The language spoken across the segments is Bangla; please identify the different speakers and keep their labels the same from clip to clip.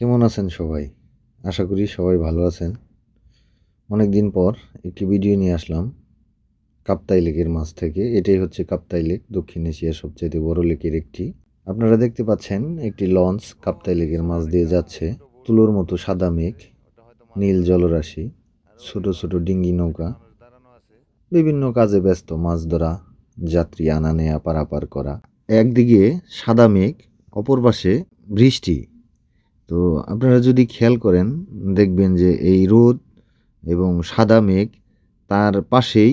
Speaker 1: কেমন আছেন সবাই? আশা করি সবাই ভালো আছেন। অনেক দিন পর একটি ভিডিও নিয়ে আসলাম, কাপ্তাই লেকের মাছ থেকে। এটাই হচ্ছে কাপ্তাই লেক, দক্ষিণ এশিয়ার সবচেয়ে বড় লেকের একটি। আপনারা দেখতে পাচ্ছেন একটি লঞ্চ কাপ্তাই লেকের মাছ দিয়ে যাচ্ছে। তুলোর মতো সাদা মেঘ, নীল জলরাশি, ছোট ছোট ডিঙ্গি নৌকা, বিভিন্ন কাজে ব্যস্ত মাছ ধরা, যাত্রী আনা নেয়া, পারাপার করা। একদিকে সাদা মেঘ, অপর পাশে বৃষ্টি। তো আপনারা যদি খেয়াল করেন, দেখবেন যে এই রোদ এবং সাদা মেঘ তার পাশেই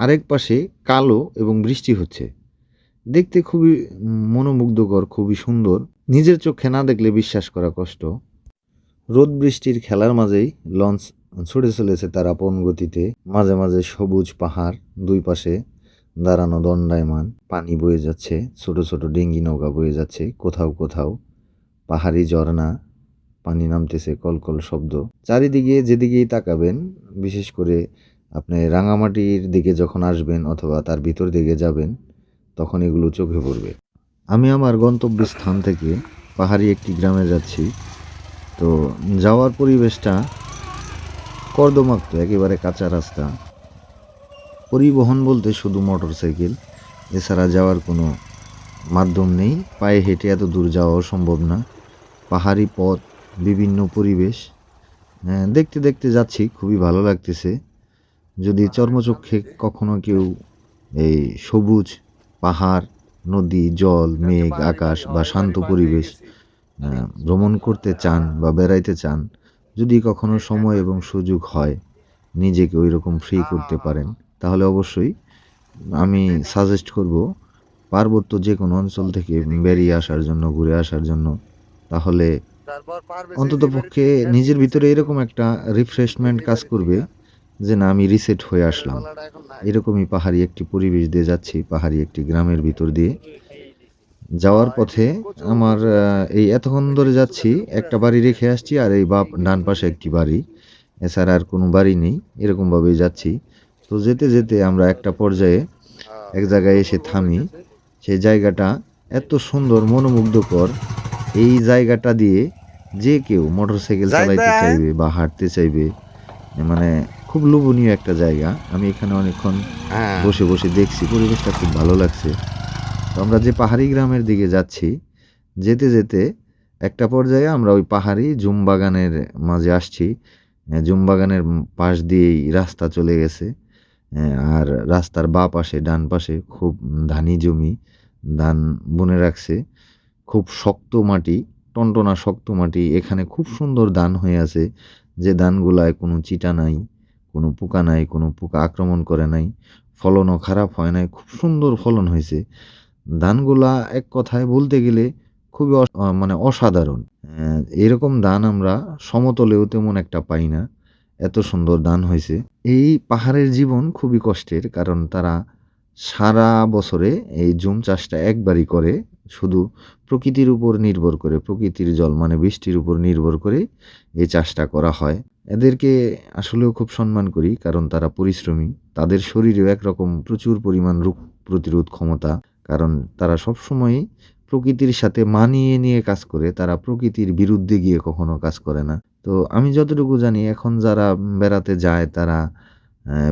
Speaker 1: আরেক পাশে কালো এবং বৃষ্টি হচ্ছে। দেখতে খুবই মনোমুগ্ধকর, খুবই সুন্দর। নিজের চোখে না দেখলে বিশ্বাস করা কষ্ট। রোদ বৃষ্টির খেলার মাঝেই লঞ্চ ছুটে চলেছে তার আপন গতিতে। মাঝে মাঝে সবুজ পাহাড়, দুই পাশে দাঁড়ানো দণ্ডায়মান, পানি বয়ে যাচ্ছে, ছোট ছোট ডেঙ্গি নৌকা বয়ে যাচ্ছে, কোথাও কোথাও। পাহাড়ি ঝর্ণা, পানি নামতেছে কলকল শব্দ। চারিদিকে যেদিকেই তাকাবেন, বিশেষ করে আপনি রাঙামাটির দিকে যখন আসবেন অথবা তার ভিতর দিকে যাবেন, তখন এগুলো চোখে পড়বে। আমি আমার গন্তব্যস্থান থেকে পাহাড়ি একটি গ্রামে যাচ্ছি। তো যাওয়ার পরিবেশটা কর্দমাক্ত, একেবারে কাঁচা রাস্তা। পরিবহন বলতে শুধু মোটর সাইকেল এছাড়া যাওয়ার কোনো মাধ্যম নেই। পায়ে হেঁটে এত দূর যাওয়াও সম্ভব না। পাহাড়ি পথ বিভিন্ন পরিবেশ। হ্যাঁ, দেখতে দেখতে যাচ্ছি খুবই ভালো লাগতেছে। যদি চর্মচক্ষে কখনো কেউ এই সবুজ পাহাড় নদী জল মেঘ আকাশ বা শান্ত পরিবেশ ভ্রমণ করতে চান বা বেড়াইতে চান যদি কখনো সময় এবং সুযোগ হয় নিজেকে ওই রকম ফ্রি করতে পারেন তাহলে অবশ্যই আমি সাজেস্ট করব পার্বত্য যে কোনো অঞ্চল থেকে বেরিয়ে আসার জন্য ঘুরে আসার জন্য। তাহলে অন্তত পক্ষে নিজের ভিতরে এরকম একটা রিফ্রেশমেন্ট কাজ করবে যে না আমি রিসেট হয়ে আসলাম। এরকমই পাহাড়ি একটি পরিবেশ দিয়ে যাচ্ছি পাহাড়ি একটি গ্রামের ভিতর দিয়ে। যাওয়ার পথে আমার এই এতক্ষণ ধরে যাচ্ছি একটা বাড়ি রেখে আসছি আর এই বাপ ডান পাশে একটি বাড়ি। এছাড়া আর কোনো বাড়ি নেই এরকমভাবেই যাচ্ছি। তো যেতে যেতে আমরা একটা পর্যায়ে এক জায়গায় এসে থামি। সেই জায়গাটা এত সুন্দর মনোমুগ্ধকর। এই জায়গাটা দিয়ে যে কেউ মোটরসাইকেল চালাইতে চাইবে বা হাঁটতে চাইবে মানে খুব লোভনীয় একটা জায়গা। আমি এখানে অনেকক্ষণ বসে বসে দেখছি পরিবেশটা খুব ভালো লাগছে। তো আমরা যে পাহাড়ি গ্রামের দিকে যাচ্ছি যেতে যেতে একটা পর্যায়ে আমরা ওই পাহাড়ি জুম বাগানের মাঝে আসছি। জুম বাগানের পাশ দিয়েই রাস্তা চলে গেছে। আর রাস্তার বা পাশে ডান পাশে খুব ধানি জমি ধান বুনে রাখছে। খুব শক্ত মাটি, টনটনা শক্ত মাটি, এখানে খুব সুন্দর ধান হয়ে আছে। যে ধানগুলায় কোনো চিটা নাই, কোনো পোকা নাই, কোনো পোকা আক্রমণ করে নাই, ফলনও খারাপ হয় নাই, খুব সুন্দর ফলন হয়েছে। ধানগুলা এক কথায় বলতে গেলে খুবই মানে অসাধারণ। এরকম ধান আমরা সমতলেও তেমন একটা পাই না। এত সুন্দর দান হয়েছে। এই পাহাড়ের জীবন খুবই কষ্টের, কারণ তারা সারা বছরে এই জুম চাষটা একবারই করে, শুধু প্রকৃতির উপর নির্ভর করে, প্রকৃতির জল মানে বৃষ্টির উপর নির্ভর করে এই চাষটা করা হয়। এদেরকে আসলেও খুব সম্মান করি, কারণ তারা পরিশ্রমী। তাদের শরীরেও একরকম প্রচুর পরিমাণ রোগ প্রতিরোধ ক্ষমতা, কারণ তারা সবসময়ই প্রকৃতির সাথে মানিয়ে নিয়ে কাজ করে, তারা প্রকৃতির বিরুদ্ধে গিয়ে কখনো কাজ করে না। তো আমি যতটুকু জানি, এখন যারা বেড়াতে যায়, তারা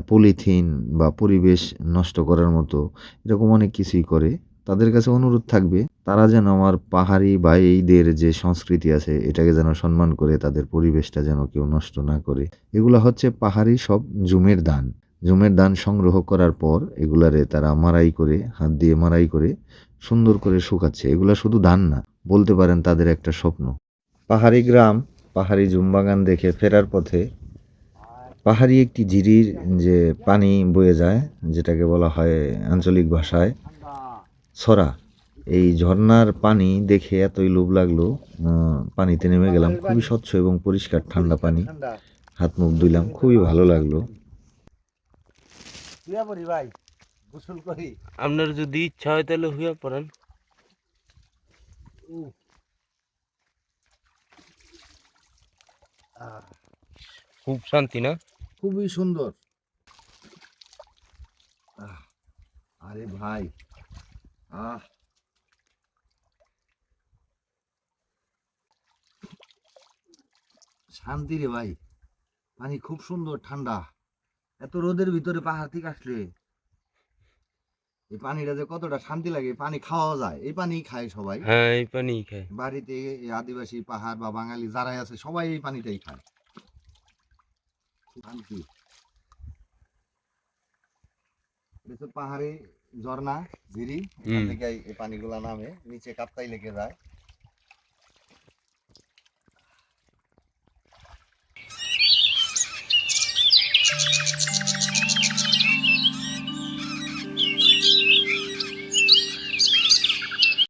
Speaker 1: পলিথিন বা পরিবেশ নষ্ট করার মতো এরকম অনেক কিছুই করে। তাদের কাছে অনুরোধ থাকবে, তারা যেন আমার পাহাড়ি ভাইদের যে সংস্কৃতি আছে, এটাকে যেন সম্মান করে, তাদের পরিবেশটা যেন কেউ নষ্ট না করে। এগুলো হচ্ছে পাহাড়ি সব জুমের দান। জুমের দান সংগ্রহ করার পর এগুলারে তারা মারাই করে, হাত দিয়ে মারাই করে, সুন্দর করে শুকাচ্ছে। এগুলা শুধু ধান না, বলতে পারেন তাদের একটা স্বপ্ন। পাহাড়ি গ্রাম, পাহাড়ি জুম বাগান দেখে ফেরার পথে পাহাড়ি একটি ঝিরির যে পানি বয়ে যায় যেটাকে বলা হয় আঞ্চলিক ভাষায় ছড়া। এই ঝর্ণার পানি দেখে এতই লোভ লাগল পানিতে নেমে গেলাম। খুবই স্বচ্ছ এবং পরিষ্কার ঠান্ডা পানি। হাত মুখ ধুইলাম খুবই ভালো লাগল।
Speaker 2: ভাই গোসল করি।
Speaker 3: আপনার যদি ইচ্ছা হয় তাহলে হইয়া পড়েন। খুব শান্তি না?
Speaker 2: খুবই সুন্দর। আরে ভাই আহ। শান্তি রে ভাই পানি খুব সুন্দর ঠান্ডা। এত রোদের ভিতরে পাহাড় থেকে আসলে এই পানিটা যে কতটা শান্তি লাগে পানি খাওয়া যায়। এই পানি খায় সবাই।
Speaker 3: হ্যাঁ এই পানি খায়।
Speaker 2: বাড়িতে আদিবাসী পাহাড় বা বাঙালি যারাই আছে সবাই এই পানিটাই খায়। শান্তি পাহাড়ি ঝর্ণা ঝিরি এখান থেকে এই- এই পানিগুলা নামে নিচে কাপ্তাই লেগে যায়।